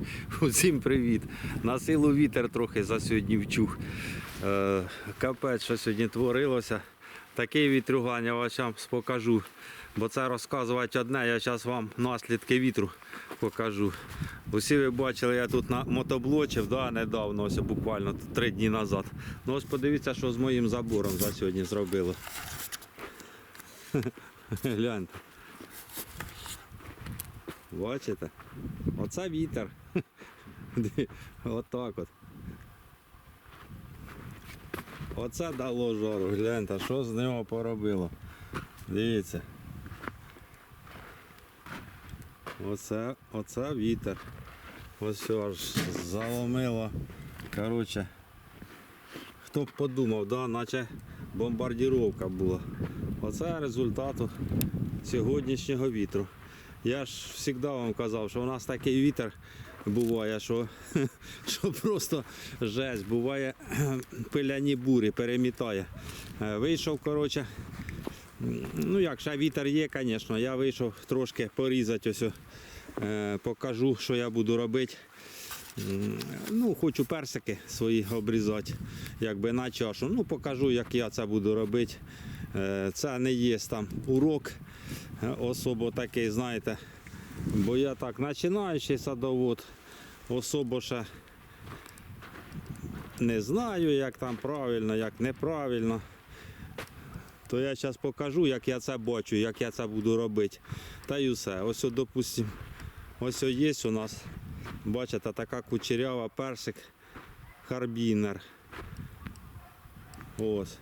Усім привіт. На силу вітер трохи за сьогодні вчух. Е, Капець, що сьогодні творилося. Такий вітрюгань я зараз покажу. Бо це розказувати одне, я зараз вам наслідки вітру покажу. Усі ви бачили, я тут на мотоблочив да, недавно, ось буквально три дні назад. Ну ось подивіться, що з моїм забором за сьогодні зробило. Гляньте. Бачите? Оце вітер. Отак от. Оце дало жару. Гляньте, що з нього поробило. Дивіться. Оце, оце вітер. Ось аж заломило. Коротше. Хто б подумав, да, наче бомбардіровка була. Оце результату сьогоднішнього вітру. Я ж завжди вам казав, що у нас такий вітер буває, що, що просто жесть. Буває пиляні бурі, перемітає. Е, Вийшов, коротше, ну як, ще вітер є, звісно. Я вийшов трошки порізати ось. е, Покажу, що я буду робити. Ну, хочу персики свої обрізати, якби на чашу. Ну, покажу, як я це буду робити. Е, Це не є там урок е, особо такий, знаєте. Бо я так починаючий садовод, особо ще не знаю, як там правильно, як неправильно. То я зараз покажу, як я це бачу, як я це буду робити. Та й усе. Ось, от, допустим, ось ось є у нас, бачите, така кучерява персик харбінер. Ось.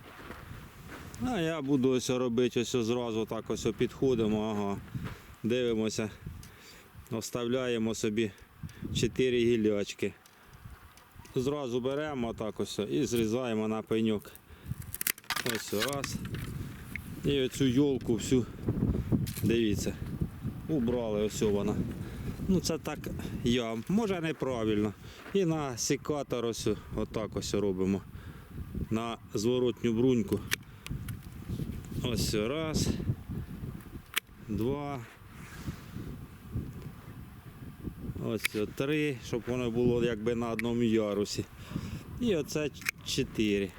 А я буду ось робити ось зразу так ось підходимо, ага. Дивимося, оставляємо собі 4 гілячки. Зразу беремо так ось і зрізаємо на пеньок. Ось раз. І оцю йолку всю, дивіться, убрали ось вона. Ну це так я, може неправильно. І на секатор ось отак ось робимо. На зворотню бруньку. Ось раз, два. Ось три, щоб воно було якби на одному ярусі. І оце чотири.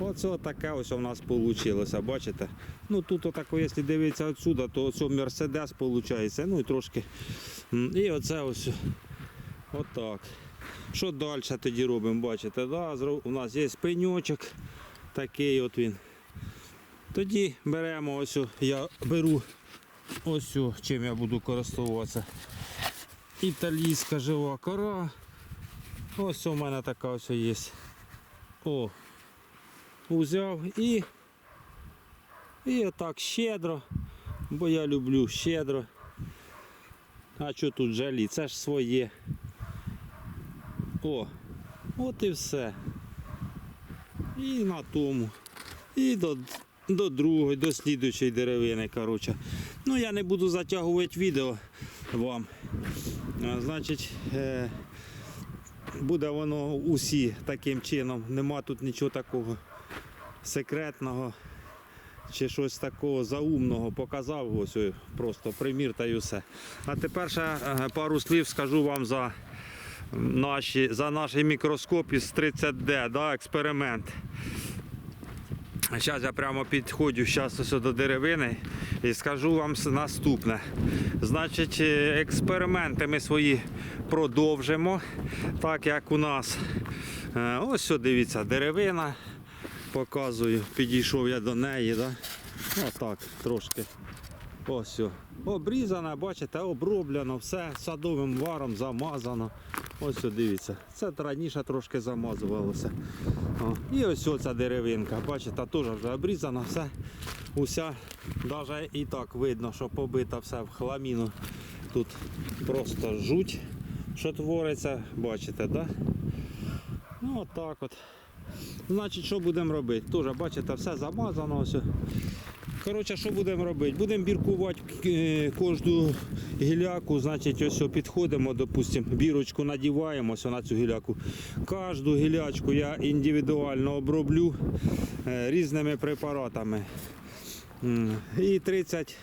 Оце таке ось у нас вийшло, бачите? Ну тут отако, якщо дивитися отсюди, то оце Мерседес виходить. Ну і трошки. І оце ось отак. Що далі тоді робимо? Бачите, да? у нас є пеньочок, такий от він. Тоді беремо ось, я беру ось чим я буду користуватися. Італійська жива кора. Ось у мене така ось є. О, узяв і, і отак щедро, бо я люблю щедро. А що тут жалі? Це ж своє. О, от і все. І на тому. І до, до другої, до слідуючої деревини. Коротше. Ну я не буду затягувати відео вам. А, Значить, е, буде воно усі таким чином. Нема тут нічого такого секретного чи щось такого заумного. Показав ось просто примір та й усе. А тепер ще е, пару слів скажу вам за наші, за наш мікроскоп із 30D, да, експеримент. Зараз я прямо підходжу до деревини і скажу вам наступне. Значить, е, експерименти ми свої продовжимо, так як у нас. е, Ось дивіться, деревина. Показую, підійшов я до неї. Да? Отак, трошки. Ось. о. Обрізано, бачите, оброблено, все садовим варом замазано. Ось дивіться. Це раніше трошки замазувалося. О, і ось оця деревинка, бачите, теж вже обрізана, все. Уся, навіть і так видно, що побита все в хламіну. Тут просто жуть, що твориться, бачите, да? Ну отак от. Значить, що будемо робити? Теж, бачите, все замазано. Ось. Коротше, що будемо робити? Будемо біркувати е, кожну гіляку, значить, ось підходимо, допустимо, бірочку надіваємо ось на цю гіляку. Кожну гілячку я індивідуально оброблю е, різними препаратами. І 30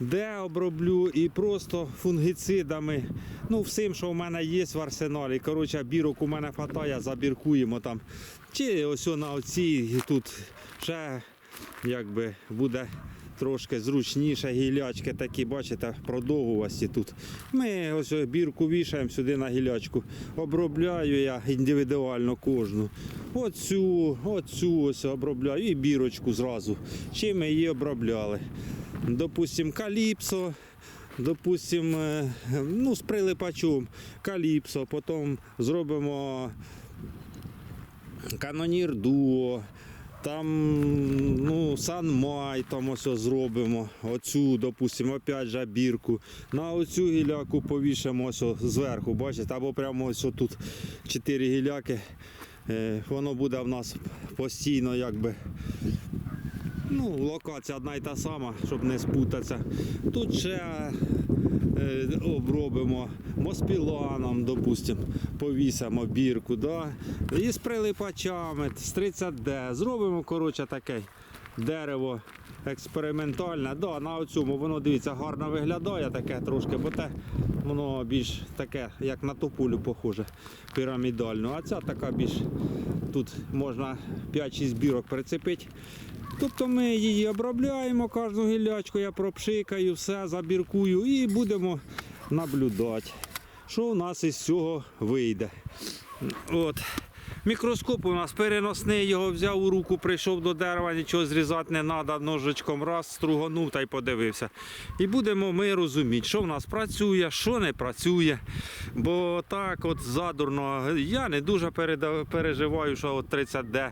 де оброблю і просто фунгіцидами. Ну, всім, що в мене є в арсеналі. Коротше, бірок у мене хватає, забіркуємо там. Чи ось на оці тут ще якби буде трошки зручніше гілячки такі, бачите, продовгувасті тут. Ми ось бірку вішаємо сюди на гілячку. Обробляю я індивідуально кожну. Оцю, оцю ось обробляю і бірочку зразу. Чим ми її обробляли. Допустим, каліпсо. Допустим, е, ну, з прилипачом каліпсо, потім зробимо канонір дуо, там ну, санмай, там ось зробимо. Оцю, допустимо, опять же бірку. На оцю гіляку повішимо ось зверху, бачите, або прямо ось тут чотири гіляки. Е, Воно буде в нас постійно якби. Ну, локація одна й та сама, щоб не спутатися. Тут ще е, обробимо моспіланом, допустимо, повісимо бірку. Да? І з прилипачами, з 30D. Зробимо коротше, таке дерево експериментальне. Да, на цьому воно дивіться гарно виглядає таке трошки, бо те воно більш таке, як на тополю похоже, пірамідально. А ця така більш тут можна 5-6 бірок прицепити. Тобто ми її обробляємо кожну гілячку, я пропшикаю, все забіркую і будемо наблюдати, що у нас із цього вийде. От. Мікроскоп у нас переносний, його взяв у руку, прийшов до дерева, нічого зрізати не треба, ножичком раз, струганув та й подивився. І будемо ми розуміти, що в нас працює, що не працює. Бо так от задурно, я не дуже переживаю, що от 30D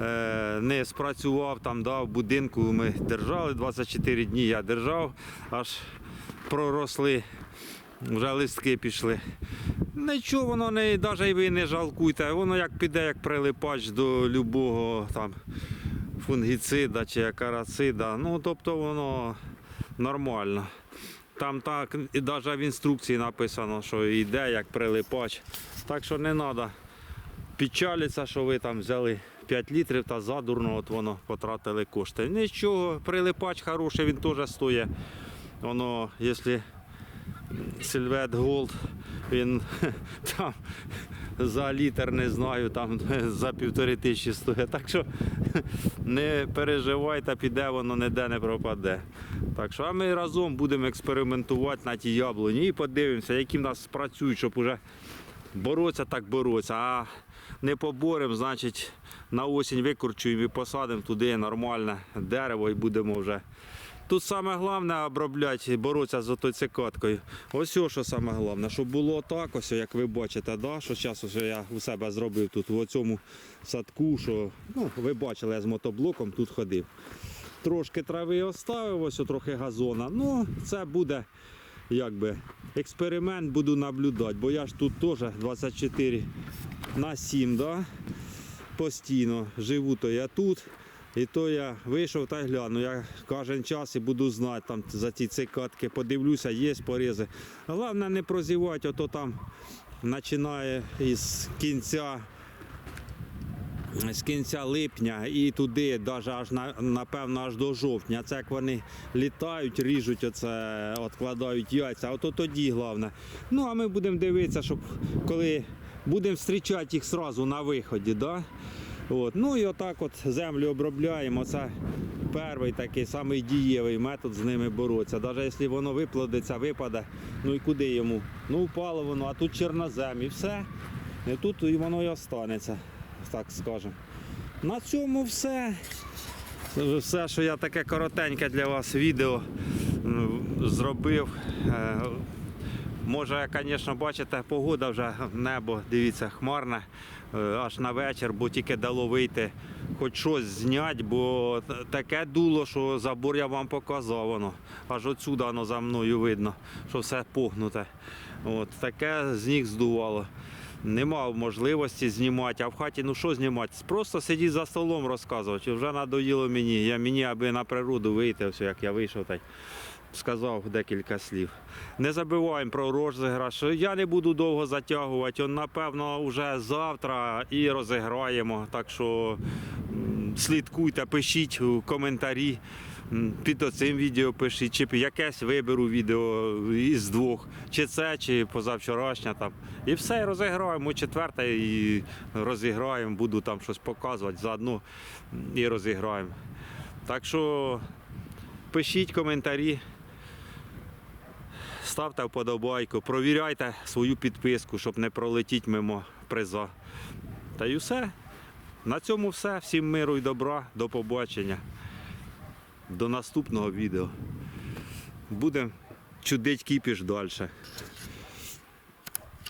е, не спрацював там, да, в будинку ми держали 24 дні, я держав, аж проросли, вже листки пішли. Нічого воно не, навіть і ви не жалкуйте, воно як піде, як прилипач до любого там фунгіцида чи акарацида. Ну, тобто воно нормально. Там так, і навіть в інструкції написано, що йде як прилипач. Так що не треба печалитися, що ви там взяли 5 літрів та задурно от воно потратили кошти. Нічого, прилипач хороший, він теж стоїть. Воно, якщо Сильвет Голд, він там за літр не знаю, там за півтори тисячі стоїть. Так що не переживайте, піде воно ніде не пропаде. Так що, а ми разом будемо експериментувати на тій яблуні і подивимося, які в нас працюють, щоб уже боротися, так боротися. А не поборемо, значить на осінь викорчуємо і посадимо туди нормальне дерево і будемо вже. Тут саме головне обробляти, боротися з отою цикаткою. Ось о, що саме головне, щоб було так, ось, як ви бачите, да, що зараз ось я у себе зробив тут в цьому садку, що ну, ви бачили, я з мотоблоком тут ходив. Трошки трави оставив, ось трохи газона. Ну, це буде якби експеримент, буду наблюдати, бо я ж тут теж 24 на 7, да? постійно живу, то я тут. І то я вийшов та гляну. Я кожен час і буду знати там за ці цикатки, подивлюся, є порізи. Головне не прозівати, ото там починає із кінця. З кінця липня і туди, навіть аж на, напевно, аж до жовтня. Це як вони літають, ріжуть оце, откладають яйця. Ото тоді головне. Ну а ми будемо дивитися, щоб коли будемо зустрічати їх одразу на виході. Да? От. Ну і отак от землю обробляємо. Це перший такий самий дієвий метод з ними боротися. Навіть якщо воно виплодиться, випаде, ну і куди йому? Ну впало воно, а тут чорнозем і все. І тут воно і останеться, так скажемо. На цьому все. Все, що я таке коротеньке для вас відео зробив. Може, звісно, бачите, погода вже небо, дивіться, хмарне аж на вечір, бо тільки дало вийти хоч щось зняти, бо таке дуло, що забор я вам показав воно. Аж отсюди воно за мною видно, що все погнуте. От, таке з них здувало. Не мав можливості знімати, а в хаті ну що знімати? Просто сидіти за столом розказувати. Вже надоїло мені. Я мені аби на природу вийти, все, як я вийшов, так сказав декілька слів. Не забуваємо про розіграш. Я не буду довго затягувати. Он, напевно, вже завтра і розіграємо. Так що слідкуйте, пишіть коментарі. під оцим відео пишіть, чи якесь виберу відео із двох, чи це, чи позавчорашнє там. І все, розіграємо четверте і розіграємо, буду там щось показувати заодно і розіграємо. Так що пишіть коментарі. Ставте вподобайку, провіряйте свою підписку, щоб не пролетіть мимо приза. Та й все. На цьому все. Всім миру і добра. До побачення. До наступного відео. Будемо чудить кіпіш далі.